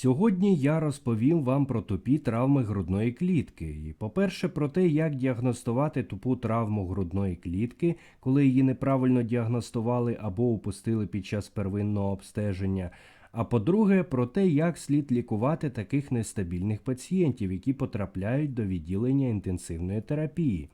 Сьогодні я розповім вам про тупі травми грудної клітки. І, по-перше, про те, як діагностувати тупу травму грудної клітки, коли її неправильно діагностували або упустили під час первинного обстеження. А по-друге, про те, як слід лікувати таких нестабільних пацієнтів, які потрапляють до відділення інтенсивної терапії.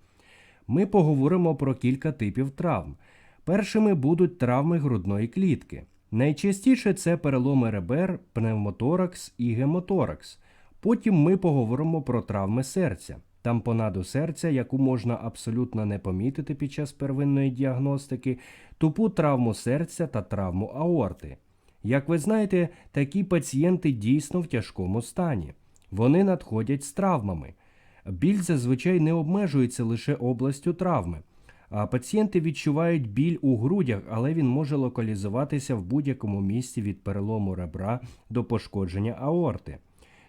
Ми поговоримо про кілька типів травм. Першими будуть травми грудної клітки. Найчастіше це переломи ребер, пневмоторакс і гемоторакс. Потім ми поговоримо про травми серця, тампонаду серця, яку можна абсолютно не помітити під час первинної діагностики, тупу травму серця та травму аорти. Як ви знаєте, такі пацієнти дійсно в тяжкому стані. Вони надходять з травмами. Біль зазвичай не обмежується лише областю травми. Пацієнти відчувають біль у грудях, але він може локалізуватися в будь-якому місці від перелому ребра до пошкодження аорти.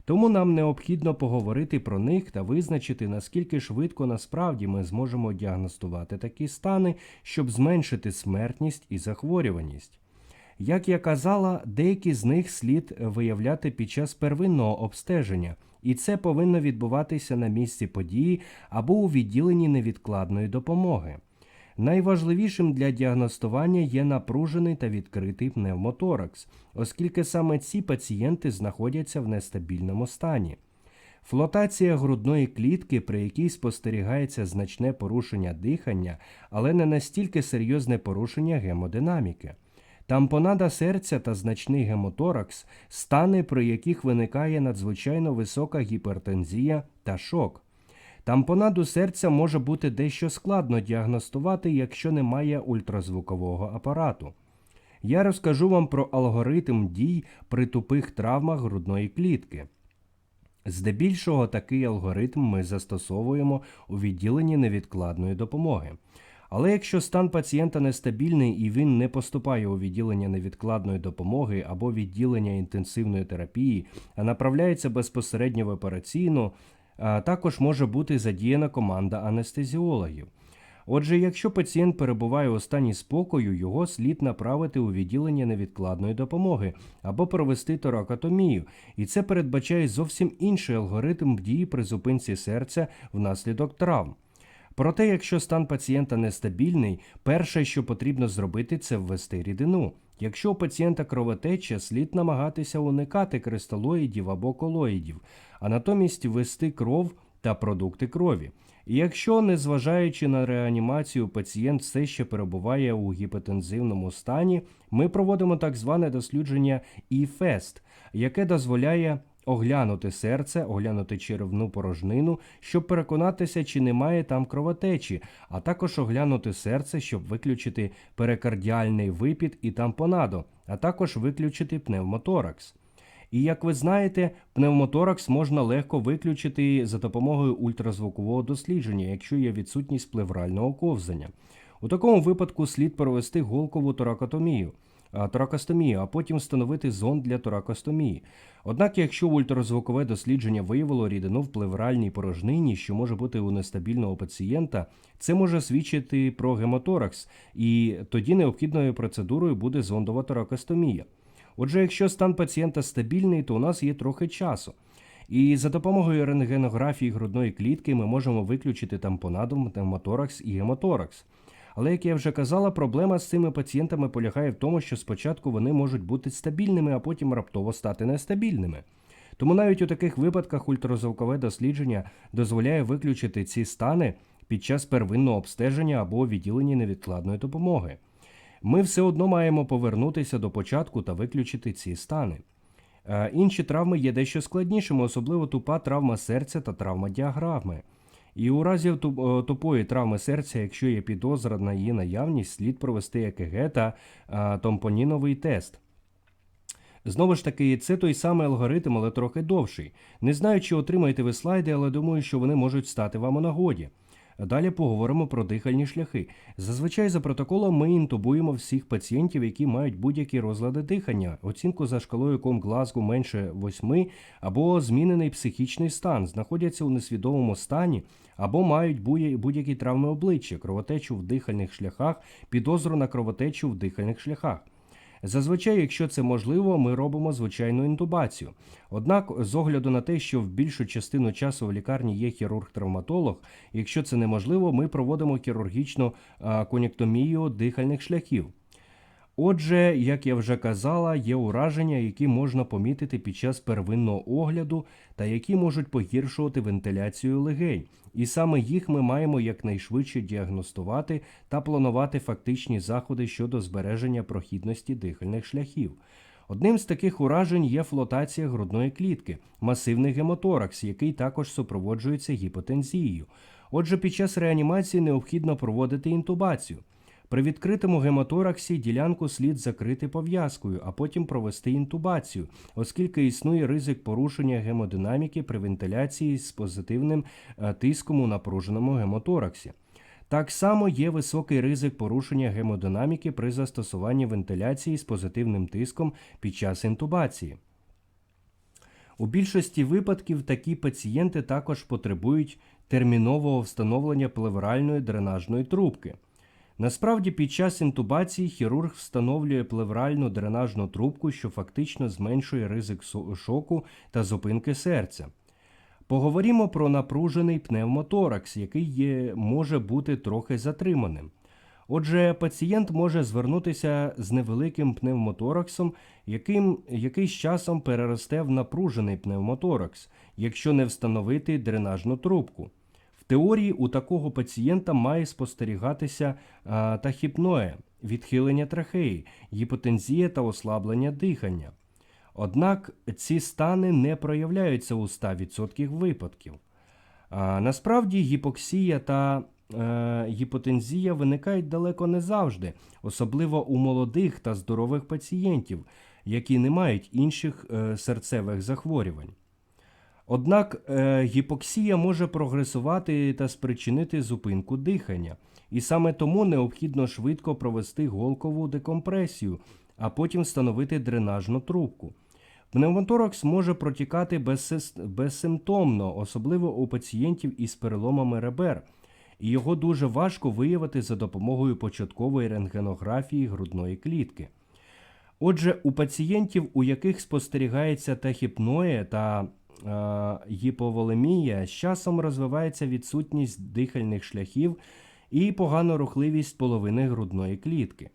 Тому нам необхідно поговорити про них та визначити, наскільки швидко насправді ми зможемо діагностувати такі стани, щоб зменшити смертність і захворюваність. Як я казала, деякі з них слід виявляти під час первинного обстеження, і це повинно відбуватися на місці події або у відділенні невідкладної допомоги. Найважливішим для діагностування є напружений та відкритий пневмоторакс, оскільки саме ці пацієнти знаходяться в нестабільному стані. Флотація грудної клітки, при якій спостерігається значне порушення дихання, але не настільки серйозне порушення гемодинаміки. Тампонада серця та значний гемоторакс стани, при яких виникає надзвичайно висока гіпертензія та шок. Тампонаду серця може бути дещо складно діагностувати, якщо немає ультразвукового апарату. Я розкажу вам про алгоритм дій при тупих травмах грудної клітки. Здебільшого такий алгоритм ми застосовуємо у відділенні невідкладної допомоги. Але якщо стан пацієнта нестабільний і він не поступає у відділення невідкладної допомоги або відділення інтенсивної терапії, а направляється безпосередньо в операційну, також може бути задіяна команда анестезіологів. Отже, якщо пацієнт перебуває у стані спокою, його слід направити у відділення невідкладної допомоги або провести торакотомію, і це передбачає зовсім інший алгоритм дії при зупинці серця внаслідок травм. Проте, якщо стан пацієнта нестабільний, перше, що потрібно зробити, це ввести рідину. Якщо у пацієнта кровотеча, слід намагатися уникати кристалоїдів або колоїдів, а натомість ввести кров та продукти крові. І якщо, незважаючи на реанімацію, пацієнт все ще перебуває у гіпотензивному стані, ми проводимо так зване дослідження ІФЕСТ, яке дозволяє оглянути серце, оглянути черевну порожнину, щоб переконатися, чи немає там кровотечі, а також оглянути серце, щоб виключити перикардіальний випід і тампонаду, а також виключити пневмоторакс. І як ви знаєте, пневмоторакс можна легко виключити за допомогою ультразвукового дослідження, якщо є відсутність плеврального ковзання. У такому випадку слід провести голкову торакотомію торакостомію, а потім встановити зонд для торакостомії. Однак, якщо ультразвукове дослідження виявило рідину в плевральній порожнині, що може бути у нестабільного пацієнта, це може свідчити про гемоторакс, і тоді необхідною процедурою буде зондова торакостомія. Отже, якщо стан пацієнта стабільний, то у нас є трохи часу. І за допомогою рентгенографії грудної клітки ми можемо виключити тампонаду, пневмоторакс і гемоторакс. Але, як я вже казала, проблема з цими пацієнтами полягає в тому, що спочатку вони можуть бути стабільними, а потім раптово стати нестабільними. Тому навіть у таких випадках ультразвукове дослідження дозволяє виключити ці стани під час первинного обстеження або відділення невідкладної допомоги. Ми все одно маємо повернутися до початку та виключити ці стани. Е, Інші травми є дещо складнішими, особливо тупа травма серця та травма діаграми. І у разі е, тупої травми серця, якщо є підозра на її наявність, слід провести ЕКГ та е, томпоніновий тест. Знову ж таки, це той самий алгоритм, але трохи довший. Не знаю, чи отримаєте ви слайди, але думаю, що вони можуть стати вам у нагоді. Далі поговоримо про дихальні шляхи. Зазвичай за протоколом ми інтубуємо всіх пацієнтів, які мають будь-які розлади дихання, оцінку за шкалою ком Глазго менше 8 або змінений психічний стан, знаходяться у несвідомому стані або мають будь-які травми обличчя, кровотечу в дихальних шляхах, підозру на кровотечу в дихальних шляхах. Зазвичай, якщо це можливо, ми робимо звичайну інтубацію. Однак, з огляду на те, що в більшу частину часу в лікарні є хірург-травматолог, якщо це неможливо, ми проводимо хірургічну коніктомію дихальних шляхів. Отже, як я вже казала, є ураження, які можна помітити під час первинного огляду та які можуть погіршувати вентиляцію легень. І саме їх ми маємо якнайшвидше діагностувати та планувати фактичні заходи щодо збереження прохідності дихальних шляхів. Одним з таких уражень є флотація грудної клітки, масивний гемоторакс, який також супроводжується гіпотензією. Отже, під час реанімації необхідно проводити інтубацію. При відкритому гемотораксі ділянку слід закрити пов'язкою, а потім провести інтубацію, оскільки існує ризик порушення гемодинаміки при вентиляції з позитивним е, тиском у напруженому гемотораксі. Так само є високий ризик порушення гемодинаміки при застосуванні вентиляції з позитивним тиском під час інтубації. У більшості випадків такі пацієнти також потребують термінового встановлення плевральної дренажної трубки. Насправді, під час інтубації хірург встановлює плевральну дренажну трубку, що фактично зменшує ризик шоку та зупинки серця. Поговоримо про напружений пневмоторакс, який є, може бути трохи затриманим. Отже, пацієнт може звернутися з невеликим пневмотораксом, яким, який з часом переросте в напружений пневмоторакс, якщо не встановити дренажну трубку. Теорії у такого пацієнта має спостерігатися а, тахіпноє, відхилення трахеї, гіпотензія та ослаблення дихання. Однак ці стани не проявляються у 100% випадків. А, насправді гіпоксія та е, гіпотензія виникають далеко не завжди, особливо у молодих та здорових пацієнтів, які не мають інших е, серцевих захворювань. Однак е, гіпоксія може прогресувати та спричинити зупинку дихання, і саме тому необхідно швидко провести голкову декомпресію, а потім встановити дренажну трубку. Пневмоторакс може протікати безсимптомно, особливо у пацієнтів із переломами ребер, і його дуже важко виявити за допомогою початкової рентгенографії грудної клітки. Отже, у пацієнтів, у яких спостерігається тахіпноє та гіповолемія, з часом розвивається відсутність дихальних шляхів і погана рухливість половини грудної клітки.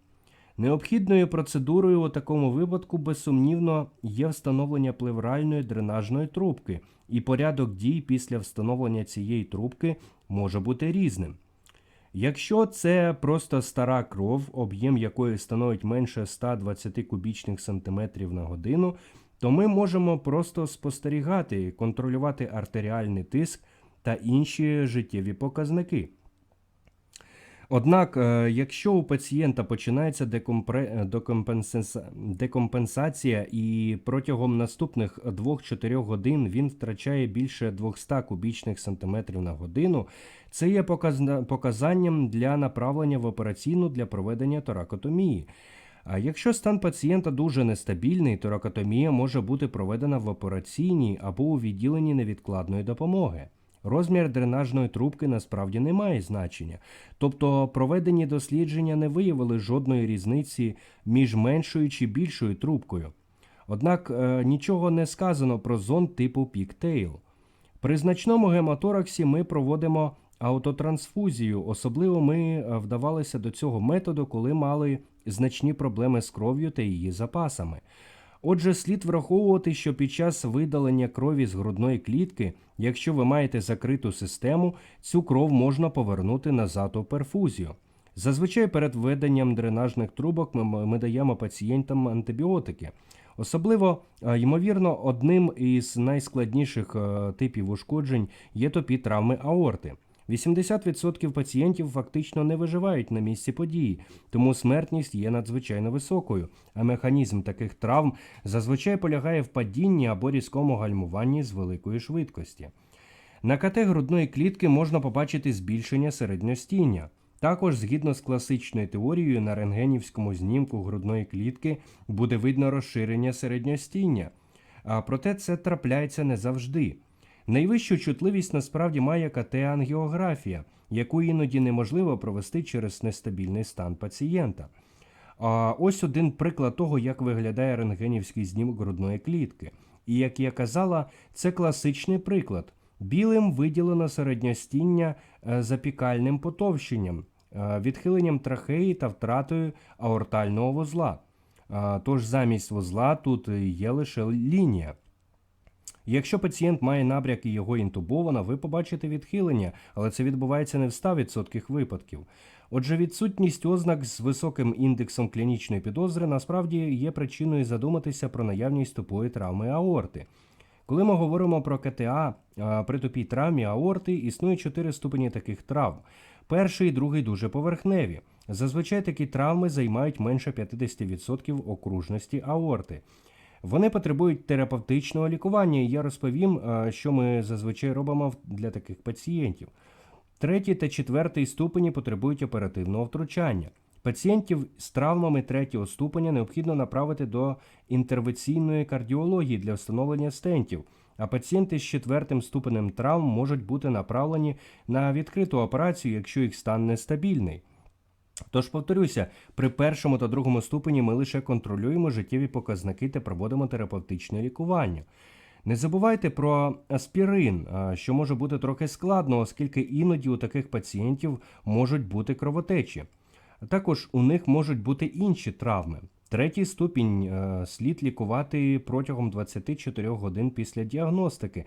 Необхідною процедурою у такому випадку безсумнівно є встановлення плевральної дренажної трубки, і порядок дій після встановлення цієї трубки може бути різним. Якщо це просто стара кров, об'єм якої становить менше 120 кубічних сантиметрів на годину, то ми можемо просто спостерігати, контролювати артеріальний тиск та інші життєві показники. Однак, е, якщо у пацієнта починається декомпенсаса- декомпенсація і протягом наступних 2-4 годин він втрачає більше 200 кубічних сантиметрів на годину, це є показанням для направлення в операційну для проведення торакотомії. А якщо стан пацієнта дуже нестабільний, торакотомія може бути проведена в операційній або у відділенні невідкладної допомоги. Розмір дренажної трубки насправді не має значення, тобто проведені дослідження не виявили жодної різниці між меншою чи більшою трубкою. Однак е, нічого не сказано про зонд типу піктейл. При значному гематораксі ми проводимо аутотрансфузію. Особливо ми е, вдавалися до цього методу, коли мали значні проблеми з кров'ю та її запасами. Отже, слід враховувати, що під час видалення крові з грудної клітки, якщо ви маєте закриту систему, цю кров можна повернути назад у перфузію. Зазвичай перед введенням дренажних трубок ми, ми даємо пацієнтам антибіотики. Особливо, е, ймовірно, одним із найскладніших е, типів ушкоджень є топі травми аорти. 80% пацієнтів фактично не виживають на місці події, тому смертність є надзвичайно високою, а механізм таких травм зазвичай полягає в падінні або різкому гальмуванні з великої швидкості. На КТ грудної клітки можна побачити збільшення середньостіння. Також, згідно з класичною теорією, на рентгенівському знімку грудної клітки буде видно розширення середньостіння. А проте це трапляється не завжди. Найвищу чутливість насправді має КТ-ангіографія, яку іноді неможливо провести через нестабільний стан пацієнта. А ось один приклад того, як виглядає рентгенівський знімок грудної клітки. І як я казала, це класичний приклад. Білим виділено середньостіння е, запікальним потовщенням, е, відхиленням трахеї та втратою аортального вузла. Тож замість вузла тут є лише лінія. Якщо пацієнт має набряк і його інтубовано, ви побачите відхилення, але це відбувається не в 100% випадків. Отже, відсутність ознак з високим індексом клінічної підозри насправді є причиною задуматися про наявність тупої травми аорти. Коли ми говоримо про КТА при тупій травмі аорти, існує чотири ступені таких травм. Перший і другий дуже поверхневі. Зазвичай такі травми займають менше 50% окружності аорти. Вони потребують терапевтичного лікування, і я розповім, що ми зазвичай робимо для таких пацієнтів. Третій та четвертий ступені потребують оперативного втручання. Пацієнтів з травмами третього ступеня необхідно направити до інтервенційної кардіології для встановлення стентів, а пацієнти з четвертим ступенем травм можуть бути направлені на відкриту операцію, якщо їх стан нестабільний. Тож повторюся, при першому та другому ступені ми лише контролюємо життєві показники та проводимо терапевтичне лікування. Не забувайте про аспірин, що може бути трохи складно, оскільки іноді у таких пацієнтів можуть бути кровотечі. Також у них можуть бути інші травми. Третій ступінь е, слід лікувати протягом 24 годин після діагностики,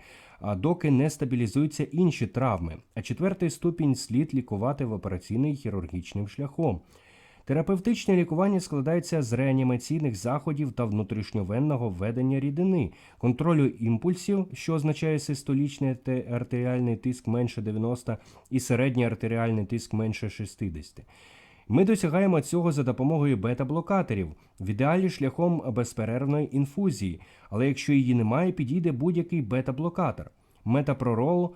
доки не стабілізуються інші травми. А четвертий ступінь слід лікувати в операційний хірургічним шляхом. Терапевтичне лікування складається з реанімаційних заходів та внутрішньовенного введення рідини, контролю імпульсів, що означає систолічний артеріальний тиск менше 90 і середній артеріальний тиск менше 60. Ми досягаємо цього за допомогою бета-блокаторів, в ідеалі шляхом безперервної інфузії, але якщо її немає, підійде будь-який бета-блокатор метапророл,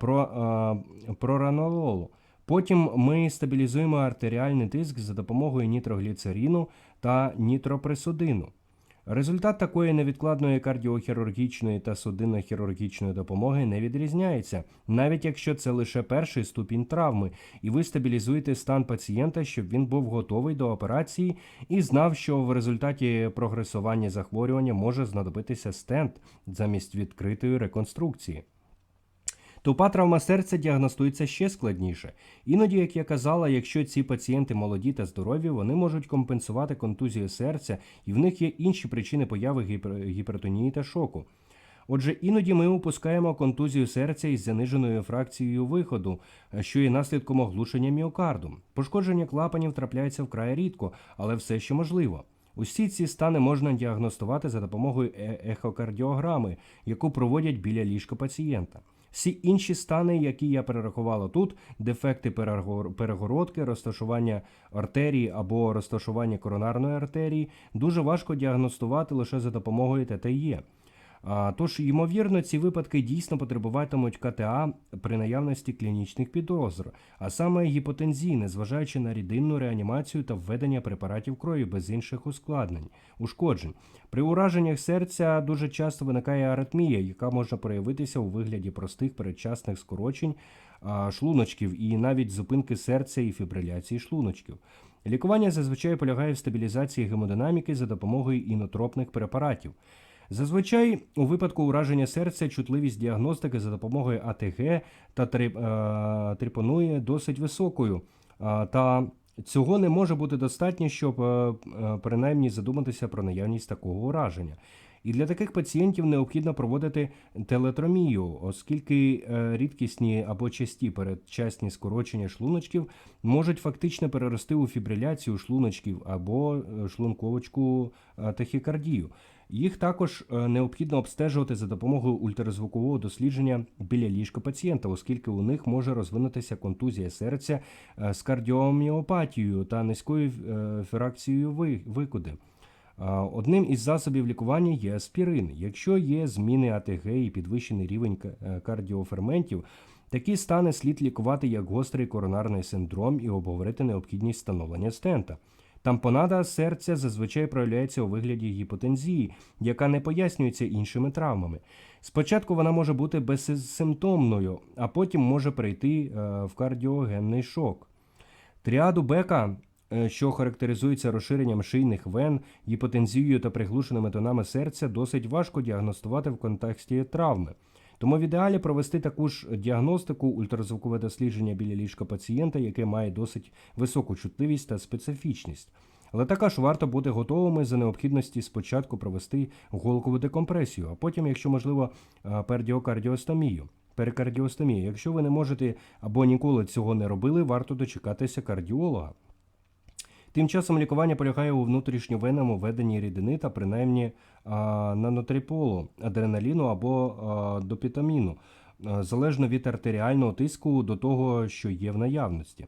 про, проранололу. Потім ми стабілізуємо артеріальний тиск за допомогою нітрогліцеріну та нітроприсудину. Результат такої невідкладної кардіохірургічної та судинно-хірургічної допомоги не відрізняється, навіть якщо це лише перший ступінь травми, і ви стабілізуєте стан пацієнта, щоб він був готовий до операції і знав, що в результаті прогресування захворювання може знадобитися стенд замість відкритої реконструкції. Тупа травма серця діагностується ще складніше. Іноді, як я казала, якщо ці пацієнти молоді та здорові, вони можуть компенсувати контузію серця, і в них є інші причини появи гіпер- гіпертонії та шоку. Отже, іноді ми упускаємо контузію серця із заниженою фракцією виходу, що є наслідком оглушення міокарду. Пошкодження клапанів трапляється вкрай рідко, але все ще можливо. Усі ці стани можна діагностувати за допомогою е- ехокардіограми, яку проводять біля ліжка пацієнта. Всі інші стани, які я перерахувала тут, дефекти перегор- перегородки, розташування артерії або розташування коронарної артерії, дуже важко діагностувати лише за допомогою ТТЄ. Тож, ймовірно, ці випадки дійсно потребуватимуть КТА при наявності клінічних підозр, а саме гіпотензії, незважаючи на рідинну реанімацію та введення препаратів крові без інших ускладнень, ушкоджень. При ураженнях серця дуже часто виникає аритмія, яка може проявитися у вигляді простих передчасних скорочень шлуночків і навіть зупинки серця і фібриляції шлуночків. Лікування зазвичай полягає в стабілізації гемодинаміки за допомогою інотропних препаратів. Зазвичай у випадку ураження серця чутливість діагностики за допомогою АТГ та е, трипонує досить високою. А, Та цього не може бути достатньо, щоб е, е, принаймні задуматися про наявність такого ураження. І для таких пацієнтів необхідно проводити телетромію, оскільки е, рідкісні або часті передчасні скорочення шлуночків можуть фактично перерости у фібриляцію шлуночків або е, шлунковочку е, тахікардію. Їх також е, необхідно обстежувати за допомогою ультразвукового дослідження біля ліжка пацієнта, оскільки у них може розвинутися контузія серця е, з кардіоміопатією та низькою е, фракцією викуди. Одним із засобів лікування є аспірин. Якщо є зміни АТГ і підвищений рівень кардіоферментів, такі стани слід лікувати як гострий коронарний синдром і обговорити необхідність встановлення стента. Тампонада серця зазвичай проявляється у вигляді гіпотензії, яка не пояснюється іншими травмами. Спочатку вона може бути безсимптомною, а потім може прийти е, в кардіогенний шок. Тріаду Бека е, що характеризується розширенням шийних вен, гіпотензією та приглушеними тонами серця, досить важко діагностувати в контексті травми. Тому в ідеалі провести таку ж діагностику ультразвукове дослідження біля ліжка пацієнта, яке має досить високу чутливість та специфічність. Але також варто бути готовими за необхідності спочатку провести голкову декомпресію, а потім, якщо можливо, пердіокардіостомію. Перикардіостомія. Якщо ви не можете або ніколи цього не робили, варто дочекатися кардіолога. Тим часом лікування полягає у внутрішньовенному введенні рідини та принаймні нанотріполу, адреналіну або допітаміну, залежно від артеріального тиску до того, що є в наявності.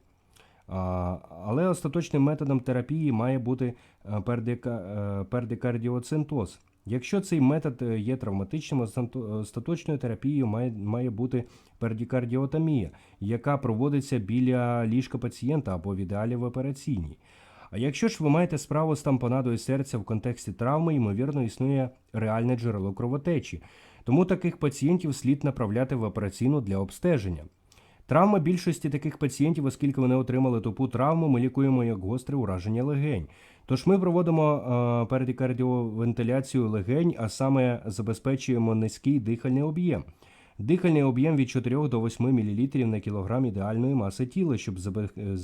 Але остаточним методом терапії має бути е, е. Якщо цей метод е, є травматичним, остаточною терапією має, має бути пердикардіотомія, яка проводиться біля ліжка пацієнта або в ідеалі в операційній. А якщо ж ви маєте справу з тампонадою серця в контексті травми, ймовірно, існує реальне джерело кровотечі, тому таких пацієнтів слід направляти в операційну для обстеження. Травма більшості таких пацієнтів, оскільки вони отримали тупу травму, ми лікуємо як гостре ураження легень. Тож ми проводимо е, передикардіовентиляцію легень, а саме забезпечуємо низький дихальний об'єм. Дихальний об'єм від 4 до 8 мл на кілограм ідеальної маси тіла, щоб е, е,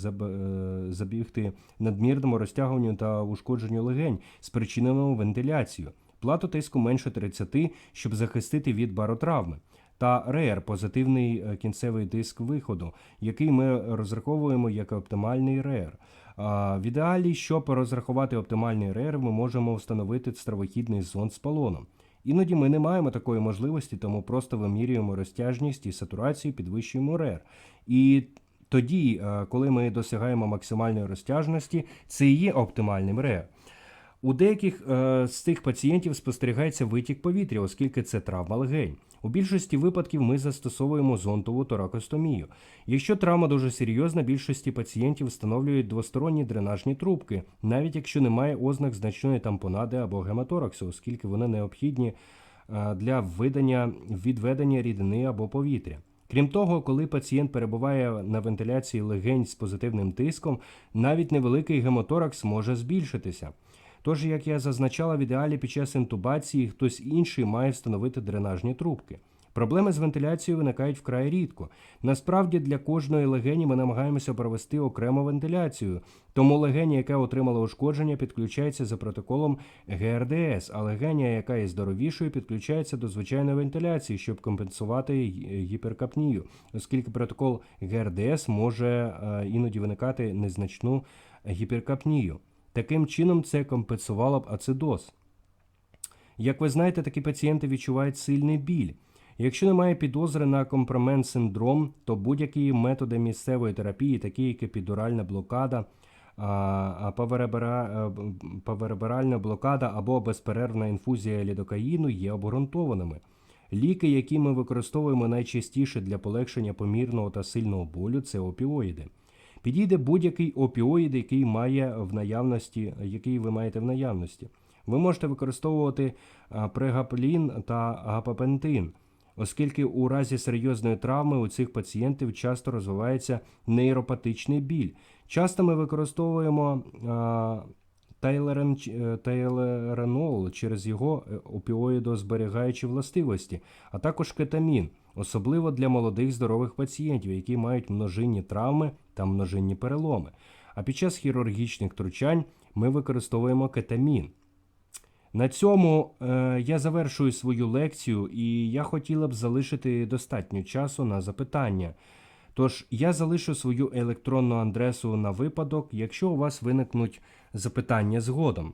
запобігти надмірному розтягуванню та ушкодженню легень, спричиненому вентиляцією. Плату тиску менше 30, щоб захистити від баротравми. Та РЕР позитивний е, кінцевий диск виходу, який ми розраховуємо як оптимальний РЕР. В ідеалі, щоб розрахувати оптимальний РЕР, ми можемо встановити стравохідний зонд з полоном. Іноді ми не маємо такої можливості, тому просто вимірюємо розтяжність і сатурацію, підвищуємо РЕР. І тоді, е, коли ми досягаємо максимальної розтяжності, це і є оптимальним РЕР. У деяких е, з цих пацієнтів спостерігається витік повітря, оскільки це травма легень. У більшості випадків ми застосовуємо зонтову торакостомію. Якщо травма дуже серйозна, більшості пацієнтів встановлюють двосторонні дренажні трубки, навіть якщо немає ознак значної тампонади або гематораксу, оскільки вони необхідні е, для введення, відведення рідини або повітря. Крім того, коли пацієнт перебуває на вентиляції легень з позитивним тиском, навіть невеликий гемоторакс може збільшитися. Тож, як я зазначала, в ідеалі під час інтубації хтось інший має встановити дренажні трубки. Проблеми з вентиляцією виникають вкрай рідко. Насправді для кожної легені ми намагаємося провести окрему вентиляцію, тому легеня, яка отримала ушкодження, підключається за протоколом ГРДС, а легеня, яка є здоровішою, підключається до звичайної вентиляції, щоб компенсувати гіперкапнію, оскільки протокол ГРДС може е, іноді виникати незначну гіперкапнію. Таким чином, це компенсувало б ацидоз. Як ви знаєте, такі пацієнти відчувають сильний біль. Якщо немає підозри на компромент синдром, то будь-які методи місцевої терапії, такі як епідуральна блокада, е, павереберальна блокада або безперервна інфузія лідокаїну є обґрунтованими. Ліки, які ми використовуємо найчастіше для полегшення помірного та сильного болю, це опіоїди. Підійде будь-який опіоїд, який має в наявності, який ви маєте в наявності. Ви можете використовувати прегаплін та гапапентин, оскільки у разі серйозної травми у цих пацієнтів часто розвивається нейропатичний біль. Часто ми використовуємо а, тайлерен- е, тайлеранол через його е, опіоїдозберігаючі властивості, а також кетамін, особливо для молодих здорових пацієнтів, які мають множинні травми та множинні переломи. А під час хірургічних втручань ми використовуємо кетамін. На цьому е, я завершую свою лекцію, і я хотіла б залишити достатньо часу на запитання. Тож я залишу свою електронну адресу на випадок, якщо у вас виникнуть запитання згодом.